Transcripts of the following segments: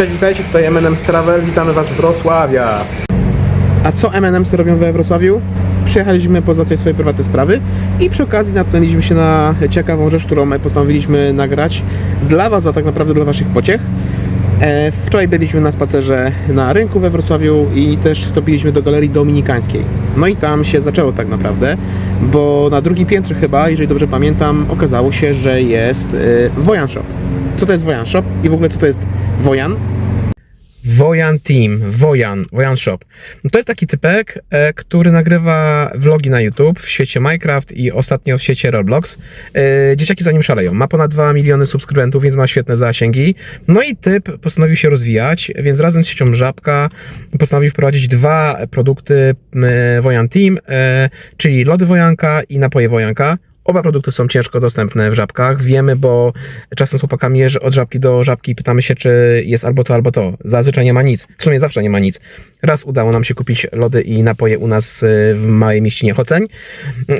Cześć, witajcie, tutaj M&M's Travel, witamy Was z Wrocławia. A co M&M's robią we Wrocławiu? Przyjechaliśmy pozałatwiać swoje prywatne sprawy i przy okazji natknęliśmy się na ciekawą rzecz, którą postanowiliśmy nagrać dla Was, a tak naprawdę dla Waszych pociech. E, Wczoraj byliśmy na spacerze na rynku we Wrocławiu i też wstąpiliśmy do Galerii Dominikańskiej. No i tam się zaczęło tak naprawdę, bo na drugim piętrze chyba, jeżeli dobrze pamiętam, okazało się, że jest e, Wojan Shop. Co to jest Wojan Shop i w ogóle co to jest Wojan? Wojan Team, Wojan, Wojan Shop. No to jest taki typek, e, który nagrywa vlogi na YouTube w świecie Minecraft i ostatnio w świecie Roblox. E, dzieciaki za nim szaleją. Ma ponad 2 miliony subskrybentów, więc ma świetne zasięgi. No i typ postanowił się rozwijać, więc razem z siecią Żabka postanowił wprowadzić dwa produkty e, Wojan Team, e, czyli lody Wojanka i napoje Wojanka. Oba produkty są ciężko dostępne w żabkach. Wiemy, bo czasem z chłopakami jeżdżę od żabki do żabki i pytamy się, czy jest albo to, albo to. Zazwyczaj nie ma nic. W sumie zawsze nie ma nic. Raz udało nam się kupić lody i napoje u nas y, w małej mieścinie Choceń,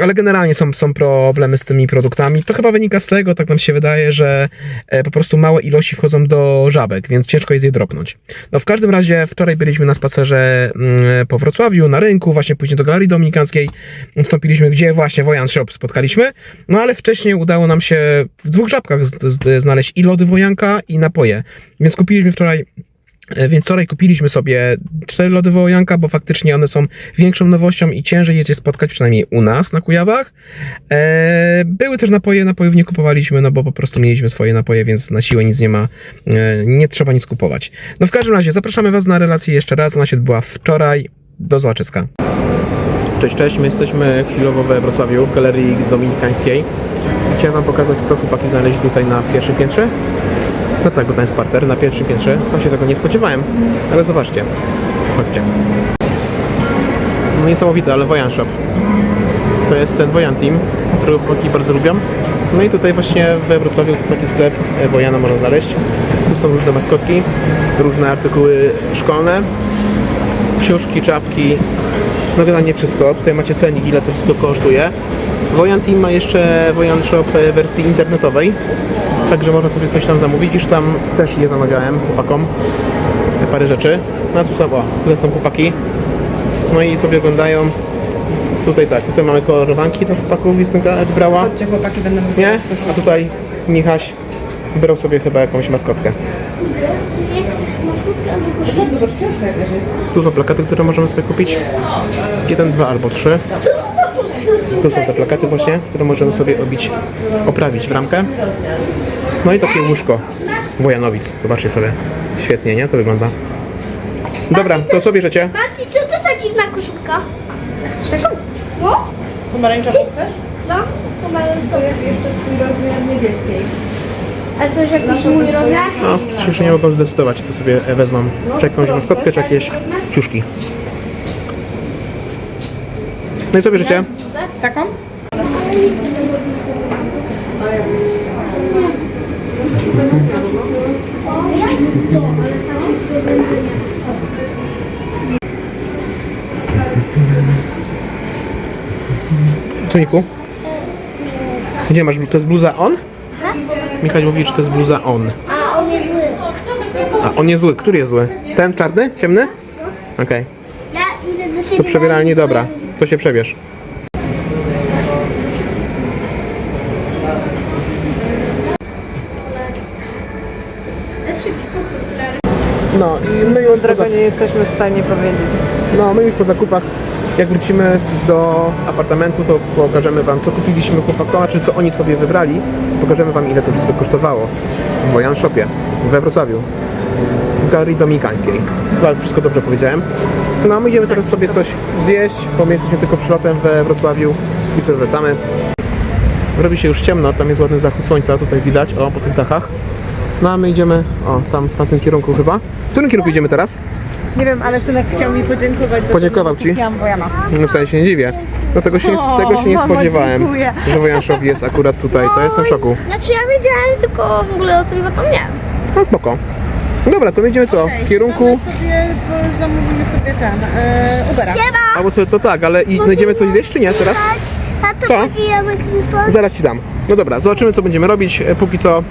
ale generalnie są, są problemy z tymi produktami. To chyba wynika z tego, tak nam się wydaje, że e, po prostu małe ilości wchodzą do żabek, więc ciężko jest je dropnąć. No w każdym razie wczoraj byliśmy na spacerze mm, po Wrocławiu, na rynku, właśnie później do Galerii Dominikańskiej. Wstąpiliśmy, gdzie właśnie Wojan Shop spotkaliśmy. No ale wcześniej udało nam się w dwóch żabkach znaleźć i lody Wojanka i napoje. Więc kupiliśmy wczoraj E, Więc wczoraj kupiliśmy sobie cztery lody wołojanka, bo faktycznie one są większą nowością i ciężej jest je spotkać, przynajmniej u nas na Kujawach. E, były też napoje, napojów nie kupowaliśmy, no bo po prostu mieliśmy swoje napoje, więc na siłę nic nie ma, e, nie trzeba nic kupować. No w każdym razie zapraszamy Was na relację jeszcze raz, ona się odbyła wczoraj. Do zobaczyska. Cześć, cześć, my jesteśmy chwilowo we Wrocławiu, w Galerii Dominikańskiej. Chciałem Wam pokazać, co chłopaki znaleźli tutaj na pierwszym piętrze. No tak, bo ten jest parter na pierwszym piętrze. Sam się tego nie spodziewałem, ale zobaczcie. Chodźcie. No niesamowite, ale Wojan Shop. To jest ten Wojan Team, który chłopaki bardzo lubią. No i tutaj właśnie we Wrocławiu taki sklep e, Wojana można znaleźć. Tu są różne maskotki, różne artykuły szkolne, książki, czapki, no generalnie wszystko. Tutaj macie cennik, ile to wszystko kosztuje. Wojan Team ma jeszcze Wojan Shop e, wersji internetowej, także można sobie coś tam zamówić. Już tam też je zamawiałem chłopakom, parę rzeczy. No a tu są, o, tutaj są chłopaki, no i sobie oglądają. Tutaj tak, tutaj mamy kolorowanki dla chłopaków, Justynka wybrała. Chodźcie chłopaki, mówić. Nie? A tutaj Michaś wybrał sobie chyba jakąś maskotkę. Zobacz, jakaś jest. Tu są plakaty, które możemy sobie kupić. Jeden, dwa albo trzy. Tu są te plakaty właśnie, które możemy sobie obić, oprawić w ramkę. No i takie łóżko Wojanowic. Zobaczcie sobie. Świetnie, nie? To wygląda. Dobra, to co bierzecie? Mati, co to za dziwna koszulka? No? Pomarańczową chcesz? No? To jest jeszcze twój rozmiar niebieskiej. A co, że jakiś mój rozmiar? No, jeszcze nie mogą zdecydować, co sobie wezmą. Czy jakąś maskotkę, czy jakieś ciuszki. No i co bierzecie? Taką? Tuniku? Gdzie masz? To jest bluza on? Michał mówi, że to jest bluza on. A, on jest zły. A on jest zły. Który jest zły? Ten czarny? Ciemny? Okej. Ja idę do siebie. To przebieralnie dobra. To się przebierz. No i my już po, za... nie jesteśmy w stanie powiedzieć. no, my już po zakupach, jak wrócimy do apartamentu, to pokażemy Wam, co kupiliśmy chłopakom, czy co oni sobie wybrali. Pokażemy Wam, ile to wszystko kosztowało w Wojan Shopie we Wrocławiu, w Galerii Dominikańskiej. Chyba wszystko dobrze powiedziałem. No my idziemy teraz sobie coś zjeść, bo my jesteśmy tylko przylotem we Wrocławiu i tu wracamy. Robi się już ciemno, tam jest ładny zachód słońca, tutaj widać, o, po tych dachach. No a my idziemy, o, tam w tamtym kierunku chyba. W którym kierunku idziemy teraz? Nie wiem, ale synek chciał mi podziękować za Podziękował to, że ci? kupiłam Wojana. No wcale się nie dziwię. No tego się, nie- O, tego się nie mamo, spodziewałem, dziękuję. że Wojan Shop jest akurat tutaj. To jestem w szoku. Znaczy ja wiedziałem, tylko w ogóle o tym zapomniałem. No spoko. Dobra, to my idziemy co? W kierunku... sobie, bo zamówimy sobie ten, e, Ubera. Siema! Albo sobie to tak, ale i znajdziemy coś zjeść czy nie teraz? A to Co? pobijamy. Zaraz ci dam. No dobra, zobaczymy co będziemy robić. E, Póki co e,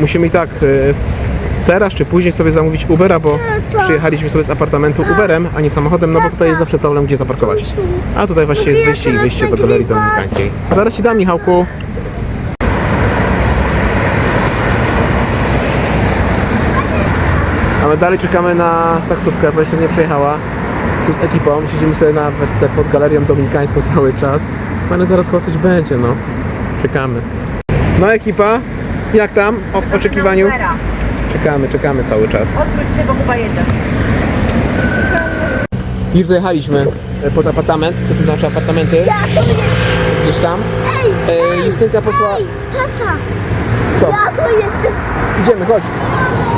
musimy i tak e, teraz czy później sobie zamówić Ubera, bo przyjechaliśmy sobie z apartamentu Uberem, a nie samochodem, no bo tutaj jest zawsze problem, gdzie zaparkować. A tutaj właśnie jest wyjście i wyjście do Galerii Dominikańskiej. Zaraz Ci dam, Michałku. A my dalej czekamy na taksówkę, bo jeszcze nie przyjechała. Tu z ekipą, siedzimy sobie na weczce pod Galerią Dominikańską cały czas. No ale zaraz chyba coś będzie, no. Czekamy. No ekipa, jak tam o, w oczekiwaniu? Ubera. Czekamy, czekamy cały czas. Odwróć się, bo chyba jedę. Już dojechaliśmy e, pod apartament, to są nasze apartamenty. Gdzieś tam. E, Justynka poszła... Tata, Co? ja to jestem... Idziemy, chodź.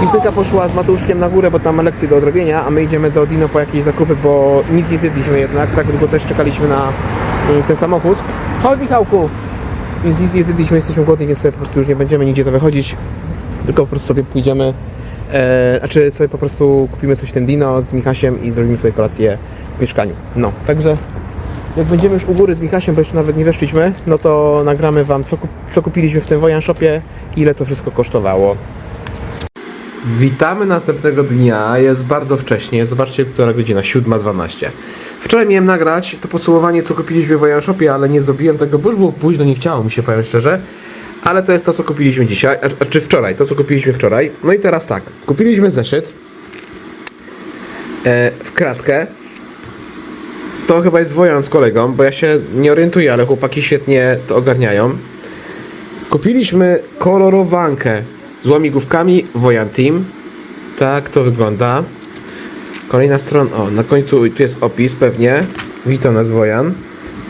Justynka poszła z Mateuszkiem na górę, bo tam ma lekcję do odrobienia, a my idziemy do Dino po jakieś zakupy, bo nic nie zjedliśmy jednak. Tak długo też czekaliśmy na mm, ten samochód. Chodź Michałku! Więc nic nie zjedliśmy, jesteśmy głodni, więc sobie po prostu już nie będziemy nigdzie to wychodzić. Tylko po prostu sobie pójdziemy, e, znaczy sobie po prostu kupimy coś tym Dino z Michasiem i zrobimy sobie kolację w mieszkaniu. No, także jak będziemy już u góry z Michasiem, bo jeszcze nawet nie weszliśmy, no to nagramy Wam, co, co kupiliśmy w tym Wojan Shopie, ile to wszystko kosztowało. Witamy następnego dnia, jest bardzo wcześnie, zobaczcie, która godzina, 7.12. Wczoraj miałem nagrać to podsumowanie, co kupiliśmy w Wojan Shopie, ale nie zrobiłem tego, bo już było późno, nie chciało mi się, powiem szczerze. Ale to jest to, co kupiliśmy dzisiaj, czy wczoraj, to, co kupiliśmy wczoraj. No i teraz tak, kupiliśmy zeszyt e, w kratkę, to chyba jest Wojan z kolegą, bo ja się nie orientuję, ale chłopaki świetnie to ogarniają. Kupiliśmy kolorowankę z łamigłówkami Wojan Team. Tak to wygląda. Kolejna strona, o, na końcu tu jest opis pewnie. Wita nas Wojan.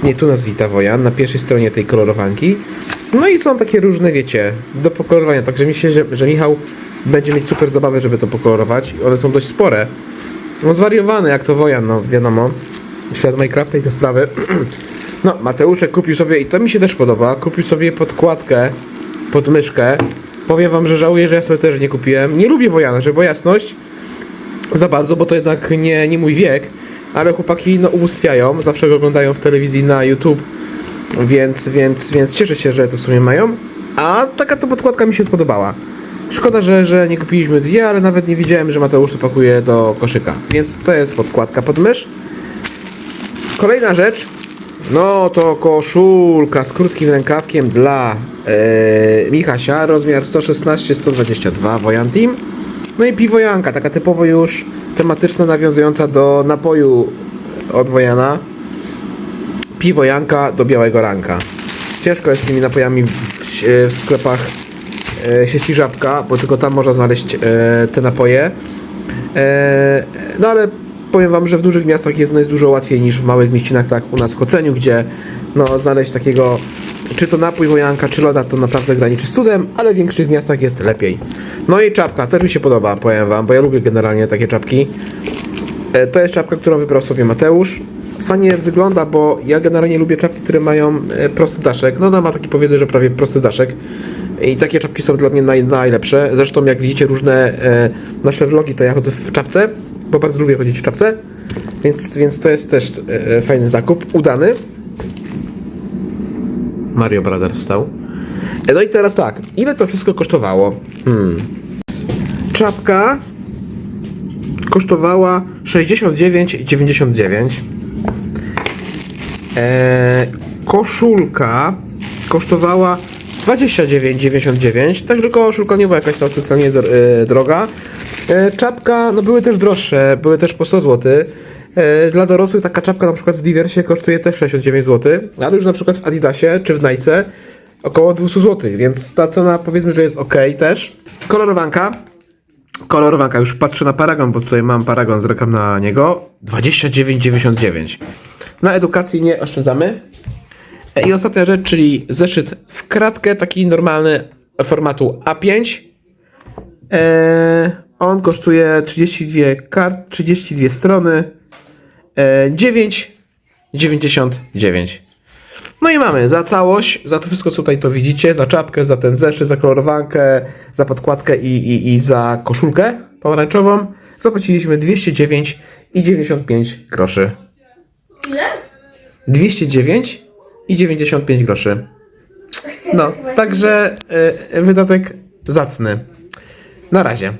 Nie, tu nas wita Wojan, na pierwszej stronie tej kolorowanki. No i są takie różne, wiecie, do pokolorowania. Także myślę, że, że Michał będzie mieć super zabawę, żeby to pokolorować. One są dość spore. No zwariowane, jak to Wojan, no wiadomo. Świat Minecrafta i te sprawy. No, Mateuszek kupił sobie, i to mi się też podoba, kupił sobie podkładkę pod myszkę. Powiem wam, że żałuję, że ja sobie też nie kupiłem. Nie lubię Wojana, żeby jasność. Za bardzo, bo to jednak nie, nie mój wiek. Ale chłopaki no ubóstwiają, zawsze go oglądają w telewizji na YouTube. Więc, więc, więc cieszę się, że to w sumie mają. A taka to podkładka mi się spodobała. Szkoda, że, że nie kupiliśmy dwie, ale nawet nie widziałem, że Mateusz to pakuje do koszyka. Więc to jest podkładka pod mysz. Kolejna rzecz, no to koszulka z krótkim rękawkiem dla e, Michasia, rozmiar 116-122 Wojan Team. No i piwojanka, taka typowo już tematyczna, nawiązująca do napoju od Wojana. Piwojanka do białego ranka. Ciężko jest z tymi napojami w, w sklepach e, sieci Żabka, bo tylko tam można znaleźć e, te napoje. E, no ale powiem wam, że w dużych miastach jest, no, jest dużo łatwiej niż w małych mieścinach, tak u nas w Koceniu, gdzie no, znaleźć takiego, czy to napój wojanka, czy loda, to naprawdę graniczy z cudem, ale w większych miastach jest lepiej. No i czapka, też mi się podoba, powiem wam, bo ja lubię generalnie takie czapki. E, To jest czapka, którą wybrał sobie Mateusz. Fajnie wygląda, bo ja generalnie lubię czapki, które mają e, prosty daszek. No ona ma taki powiedzmy, że prawie prosty daszek. I takie czapki są dla mnie naj, najlepsze. Zresztą jak widzicie różne e, nasze vlogi, to ja chodzę w czapce, bo bardzo lubię chodzić w czapce. Więc, więc to jest też e, fajny zakup, udany. Mario Brothers wstał. E, No i teraz tak, ile to wszystko kosztowało? Hmm. Czapka kosztowała 69,99. Eee, koszulka kosztowała 29,99. Także koszulka nie była jakaś tam specjalnie e, droga. E, czapka, no były też droższe, były też po 100 zł. E, dla dorosłych taka czapka na przykład w Diversie kosztuje też 69 zł, ale już na przykład w Adidasie czy w Nike około 200 zł, więc ta cena powiedzmy, że jest ok też. Kolorowanka kolorowanka, już patrzę na paragon, bo tutaj mam paragon, zrekam na niego. 29,99. Na edukacji nie oszczędzamy. E, I ostatnia rzecz, czyli zeszyt w kratkę, taki normalny formatu A5. E, on kosztuje 32 kart, 32 strony. E, 9,99. No i mamy za całość, za to wszystko, co tutaj to widzicie, za czapkę, za ten zeszyt, za kolorowankę, za podkładkę i, i, i za koszulkę pomarańczową, zapłaciliśmy 209,95 groszy. Ile? 209 i 95 groszy. No, także y, wydatek zacny. Na razie.